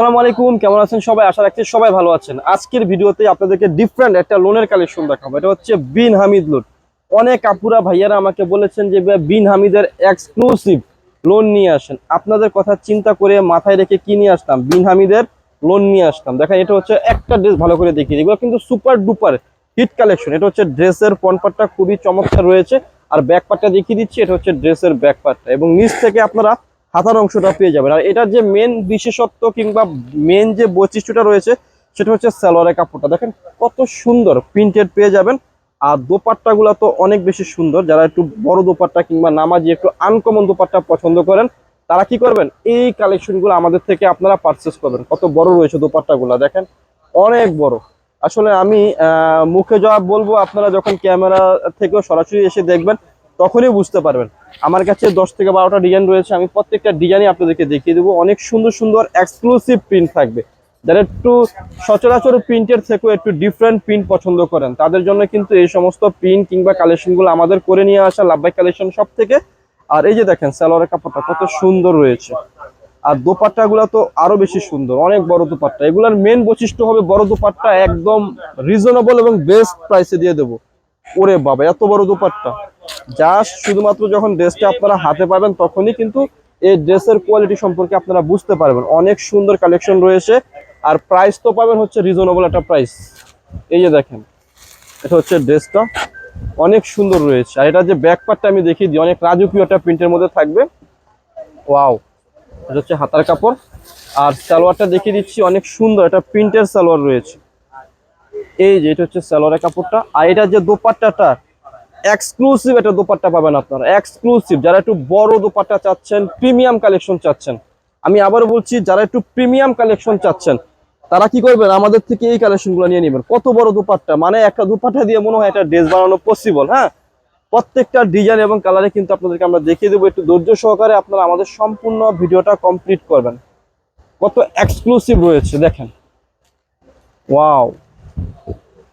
আসসালামু আলাইকুম, কেমন আছেন সবাই? আশা রাখছি সবাই ভালো আছেন। আজকের ভিডিওতে আপনাদেরকে ডিফারেন্ট একটা লোনের কালেকশন দেখাবো। এটা হচ্ছে বিন হামিদ লোন অনেক আপুরা, ভাইয়ারা আমাকে বলেছেন যে বিন হামিদের এক্সক্লুসিভ লোন নিয়ে আসেন। আপনাদের কথা চিন্তা করে মাথায় রেখে কি নিয়ে আসতাম? বিন হামিদের লোন নিয়ে আসতাম। দেখেন, এটা হচ্ছে একটা ড্রেস ভালো করে দেখিয়ে। এগুলো কিন্তু সুপার ডুপার হিট কালেকশন এটা হচ্ছে ড্রেসের পনপাটটা খুবই চমৎকার রয়েছে। আর ব্যাক পার্টটা দেখিয়ে দিচ্ছি, এটা হচ্ছে ড্রেসের ব্যাক পার্টটা এবং নিচ থেকে আপনারা হাতার অংশটা পেয়ে যাবেন। আর এটার যে মেন বিশেষত্ব কিংবা মেন যে বৈশিষ্ট্যটা রয়েছে, সেটা হচ্ছে সালোয়ারের কাপড়টা। দেখেন কত সুন্দর প্রিন্টেড পেয়ে যাবেন। আর দোপাট্টা গুলা তো অনেক বেশি সুন্দর। যারা একটু বড় দোপাট্টা কিংবা নামাজি, একটু আনকমন দোপাট্টা পছন্দ করেন, তারা কি করবেন? এই কালেকশনগুলো আমাদের থেকে আপনারা পারচেস করবেন। কত বড় রয়েছে দোপাট্টাগুলো, দেখেন? অনেক বড়। আসলে আমি মুখে যা বলব, আপনারা যখন ক্যামেরা থেকেও সরাসরি এসে দেখবেন তখনই বুঝতে পারবেন। আমার কাছে দশ থেকে বারোটা ডিজাইন রয়েছে, আমি প্রত্যেকটা ডিজাইনই আপনাদেরকে দেখিয়ে দেবো। অনেক সুন্দর সুন্দর এক্সক্লুসিভ প্রিন্ট থাকবে। যারা একটু সচরাচর প্রিন্টের থেকেও একটু ডিফারেন্ট প্রিন্ট পছন্দ করেন, তাদের জন্য কিন্তু এই সমস্ত প্রিন্ট কিংবা কালেকশনগুলো আমাদের করে নিয়ে আসা লাভবাই কালেকশন সব থেকে। আর এই যে দেখেন, সালোয়ারের কাপড়টা কত সুন্দর রয়েছে। আর দোপাট্টা গুলা তো আরও বেশি সুন্দর, অনেক বড় দোপাট্টা। এগুলার মেন বৈশিষ্ট্য হবে বড় দোপাট্টা একদম রিজনেবল এবং বেস্ট প্রাইসে দিয়ে দেবো। ওরে বাবা, এত বড় দোপাট্টা। জাস্ট শুধুমাত্র যখন ড্রেসটা আপনারা হাতে পাবেন, তখনই কিন্তু এই ড্রেসের কোয়ালিটি সম্পর্কে আপনারা বুঝতে পারবেন। অনেক সুন্দর কালেকশন রয়েছে, আর প্রাইস তো পাবেন হচ্ছে রিজনেবল একটা প্রাইস এই যে দেখেন, এটা হচ্ছে ড্রেসটা অনেক সুন্দর রয়েছে। আর এটা যে ব্যাক পার্টটা আমি দেখিয়ে দিই, অনেক রাজকীয় একটা প্রিন্টের মধ্যে থাকবে। ওয়াও এটা হচ্ছে হাতার কাপড়। আর সালোয়ারটা দেখিয়ে দিচ্ছি, অনেক সুন্দর একটা প্রিন্টের সালোয়ার রয়েছে। এই যে, এটা হচ্ছে সালোয়ারের কাপড়টা। আর এটা যে দোপাট্টাটা এক্সক্লুসিভ একটা দোপাট্টা পাবেন আপনারা। এক্সক্লুসিভ যারা একটু বড় দোপাট্টা চাচ্ছেন প্রিমিয়াম কালেকশন চাচ্ছেন। আমি আবার বলছি, যারা একটু প্রিমিয়াম কালেকশন চাচ্ছেন, তারা কি করবেন? আমাদের থেকে এই কালেকশনগুলো নিয়ে নেবেন। কত বড় দোপাট্টা? মানে একটা দোপাট্টা দিয়ে মনে হয় একটা ড্রেস বানানো পসিবল হ্যাঁ? প্রত্যেকটা ডিজাইন এবং কালারে কিন্তু আপনাদেরকে আমরা দেখিয়ে দেবো। একটু ধৈর্য সহকারে আপনারা আমাদের সম্পূর্ণ ভিডিওটা কমপ্লিট করবেন। কত এক্সক্লুসিভ রয়েছে, দেখেন। ওয়াও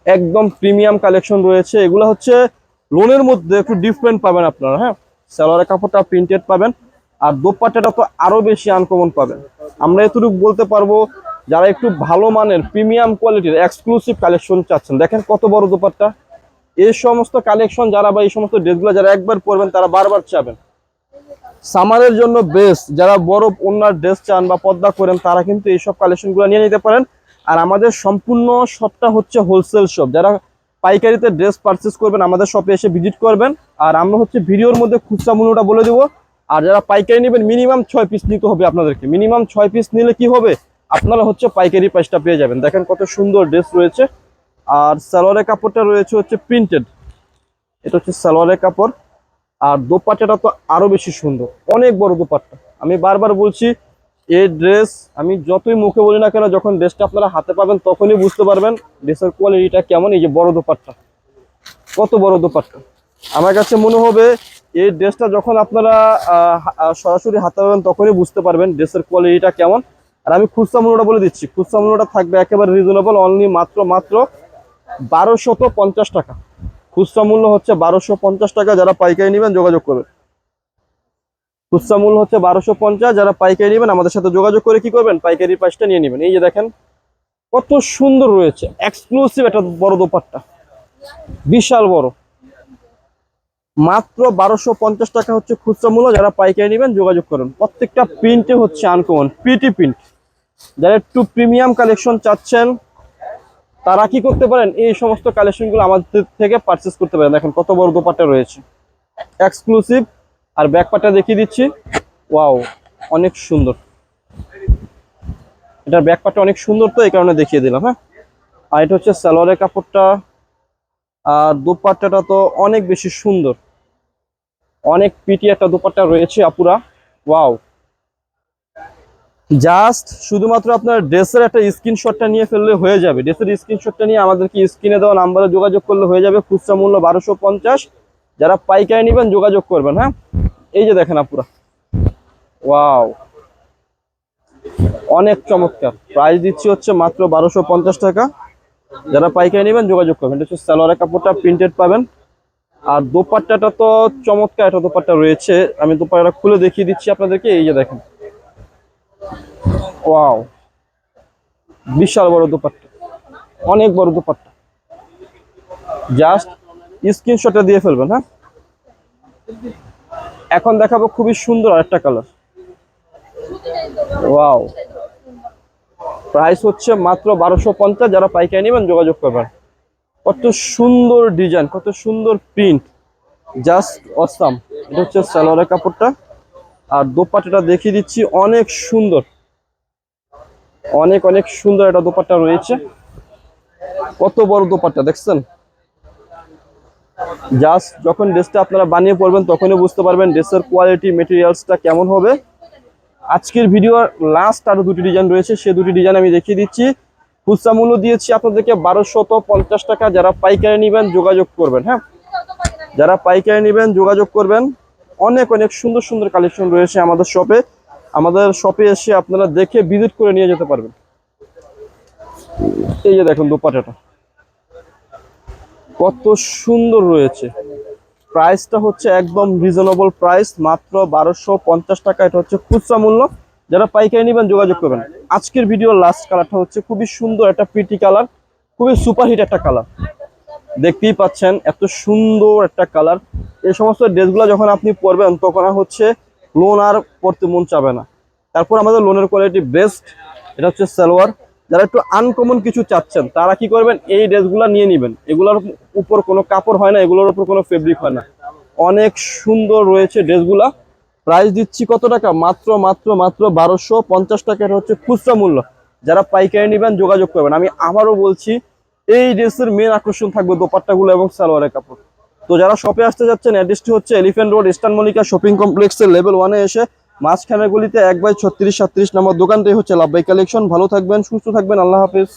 একদম প্রিমিয়াম কালেকশন রয়েছে। এগুলো হচ্ছে লোনের মধ্যে একটু ডিফারেন্ট পাবেন আপনারা হ্যাঁ? সালোয়ারের কাপড়টা প্রিন্টেড পাবেন আর দোপাট্টাটা তো আরও বেশি আনকমন পাবেন। আমরা এতটুকু বলতে পারব, যারা একটু ভালো মানের প্রিমিয়াম কোয়ালিটির এক্সক্লুসিভ কালেকশন চাচ্ছেন, দেখেন কত বড় দোপাট্টা। এই সমস্ত কালেকশন যারা বা এই সমস্ত ড্রেসগুলো যারা একবার পরবেন, তারা বারবার চাবেন। সামারের জন্য বেস্ট যারা বড় ওনার ড্রেস চান বা পদ্মা করেন তারা কিন্তু এইসব কালেকশনগুলো নিয়ে নিতে পারেন। আর আমাদের সম্পূর্ণ শপটা হচ্ছে হোলসেল শপ যারা পাইকারিতে ড্রেস পারচেস করবেন, আমাদের শপে এসে ভিজিট করবেন। আর আমরা হচ্ছে ভিডিওর মধ্যে খুচরা মূল্যটা বলে দেবো। আর যারা পাইকারি নেবেন মিনিমাম ছয় পিস নিতে হবে আপনাদেরকে। মিনিমাম ছয় পিস নিলে কি হবে? আপনারা হচ্ছে পাইকারি প্রাইসটা পেয়ে যাবেন। দেখেন কত সুন্দর ড্রেস রয়েছে। আর সালোয়ারের কাপড়টা রয়েছে হচ্ছে প্রিন্টেড এটা হচ্ছে সালোয়ারের কাপড়। আর দোপাট্টাটা তো আরও বেশি সুন্দর। অনেক বড় দোপাট্টা। আমি বারবার বলছি এই ড্রেস আমি যতই মুখে বলি না কেন, যখন ড্রেসটা আপনারা হাতে পাবেন তখনই বুঝতে পারবেন ড্রেসের কোয়ালিটিটা কেমন, এই যে বড় দোপাট্টা। কত বড় দোপাট্টা। আমার কাছে মনে হবে, এই ড্রেসটা যখন আপনারা সরাসরি হাতে পাবেন তখনই বুঝতে পারবেন ড্রেসের কোয়ালিটিটা কেমন। আর আমি খুচরা মূল্যটা বলে দিচ্ছি। খুচরা মূল্যটা থাকবে একেবারে রিজনেবল অনলি মাত্র মাত্র বারোশত পঞ্চাশ টাকা। খুচরা মূল্য হচ্ছে বারোশো পঞ্চাশ টাকা, যারা পাইকারি নেবেন যোগাযোগ করবেন। খুচরা মূল্য হচ্ছে বারোশো পঞ্চাশ। যারা পাইকারি নেবেন, আমাদের সাথে যোগাযোগ করে কি করবেন? পাইকারি প্রাইসটা নিয়ে নেবেন। এই যে দেখেন, কত সুন্দর রয়েছে। এক্সক্লুসিভ একটা বড় দোপাট্টা। বিশাল বড়। মাত্র বারোশো পঞ্চাশ টাকা হচ্ছে খুচরা মূল্য। যারা পাইকারি নেবেন, যোগাযোগ করুন। প্রত্যেকটা প্রিন্টে হচ্ছে আনকমন পিটি প্রিন্ট যারা একটু প্রিমিয়াম কালেকশন চাচ্ছেন, তারা কি করতে পারেন? এই সমস্ত কালেকশনগুলো আমাদের থেকে পারচেস করতে পারেন। দেখেন কত বড় দোপাট্টা রয়েছে। এক্সক্লুসিভ আর ব্যাক পার্টটা দেখিয়ে দিচ্ছি। ওয়াও, অনেক সুন্দর। এটার ব্যাক পার্টটা অনেক সুন্দর তো, এই কারণে দেখিয়ে দিলাম হ্যাঁ? আর এটা হচ্ছে সালোয়ারের কাপড়টা। আর দুপাট্টাটা তো অনেক বেশি সুন্দর। অনেক পিটি একটা দুপাট্টা রয়েছে আপুরা। ওয়াও। জাস্ট শুধুমাত্র আপনার ড্রেসের একটা স্ক্রিনশটটা নিয়ে ফেললে হয়ে যাবে। ড্রেসের স্ক্রিনশটটা নিয়ে আমাদেরকে স্ক্রিনে দেওয়া নাম্বারে যোগাযোগ করলে হয়ে যাবে। খুচরা মূল্য বারোশো যারা পাইকারি নেবেন যোগাযোগ করবেন হ্যাঁ? এই যে দেখেন আপুরা। ওয়াও। অনেক চমৎকার। প্রাইস দিচ্ছি হচ্ছে মাত্র বারোশো পঞ্চাশ টাকা। যারা পাইকারি নেবেন যোগাযোগ করবেন। এটা হচ্ছে সালোয়ারের কাপড়টা প্রিন্টেড পাবেন। আর দোপাট্টাটা তো চমৎকার একটা দোপাট্টা রয়েছে। আমি দোপাট্টাটা খুলে দেখিয়ে দিচ্ছি আপনাদেরকে। এই যে দেখেন। ওয়াও। বিশাল বড় দোপাট্টা। অনেক বড় দোপাট্টা। জাস্ট স্ক্রিনশটটা দিয়ে ফেলবেন হ্যাঁ? এখন দেখাবো খুবই সুন্দর আরেকটা কালার। ওয়াও। প্রাইস হচ্ছে মাত্র বারোশো পঞ্চাশ, যারা পাইকারি নেবেন যোগাযোগ করবেন। কত সুন্দর ডিজাইন, কত সুন্দর প্রিন্ট। Just awesome. এটা হচ্ছে সালোয়ারের কাপড়টা। আর দোপাট্টাটা দেখিয়ে দিচ্ছি, অনেক সুন্দর। অনেক অনেক সুন্দর একটা দোপাট্টা রয়েছে। কত বড় দোপাট্টা, দেখছেন? জাস্ট যখন ড্রেসটা আপনারা বানিয়ে পড়বেন তখনই বুঝতে পারবেন ড্রেসের কোয়ালিটি মেটেরিয়ালসটা কেমন হবে। আজকের ভিডিওর লাস্ট আরও দুটি ডিজাইন রয়েছে, সে দুটি ডিজাইন আমি দেখিয়ে দিচ্ছি। খুচরা মূল্য দিয়েছি আপনাদেরকে বারোশত পঞ্চাশ টাকা। যারা পাইকারি নেবেন, যোগাযোগ করবেন হ্যাঁ? যারা পাইকারি নেবেন, যোগাযোগ করবেন। অনেক অনেক সুন্দর সুন্দর কালেকশন রয়েছে আমাদের শপে আমাদের শপে এসে আপনারা দেখে ভিজিট করে নিয়ে যেতে পারবেন। এই যে দেখুন দোপাটাটা। কত সুন্দর রয়েছে। প্রাইসটা হচ্ছে একদম রিজনেবল প্রাইস মাত্র বারোশো পঞ্চাশ টাকা। এটা হচ্ছে খুচরা মূল্য। যারা পাইকারি নেবেন, যোগাযোগ করবেন। আজকের ভিডিওর লাস্ট কালারটা হচ্ছে খুবই সুন্দর একটা প্রিটি কালার খুবই সুপারহিট একটা কালার দেখতেই পাচ্ছেন, এত সুন্দর একটা কালার এই সমস্ত ড্রেসগুলো যখন আপনি পরবেন, তখন হচ্ছে লোন আর পড়তে মন চাবে না। তারপর আমাদের লোনের কোয়ালিটি বেস্ট এটা হচ্ছে সালোয়ার। যারা একটু আনকমন কিছু চাচ্ছেন, তারা কি করবেন? এই ড্রেসগুলো নিয়ে নেবেন। এগুলোর উপর কোনো কাপড় হয় না, এগুলোর উপর কোনো ফেব্রিক হয় না। অনেক সুন্দর রয়েছে ড্রেসগুলা। প্রাইস দিচ্ছি কত টাকা? মাত্র মাত্র মাত্র বারোশো পঞ্চাশ টাকা। হচ্ছে খুচরা মূল্য। যারা পাইকারি নেবেন, যোগাযোগ করবেন। আমি আবারও বলছি, এই ড্রেসের মেন আকর্ষণ থাকবে দোপাট্টাগুলো এবং সালোয়ারের কাপড়। তো যারা শপে আসতে যাচ্ছেন অ্যাড্রেসটি হচ্ছে elephant road eastern Mallika shopping কমপ্লেক্সের লেভেল ওয়ানে এসে মাঝখানের গলিতে এক বাই ছত্রিশ সাতত্রিশ নম্বর দোকানটাই হচ্ছে লাভবাই কালেকশন। ভালো থাকবেন, সুস্থ থাকবেন, আল্লাহ হাফিজ।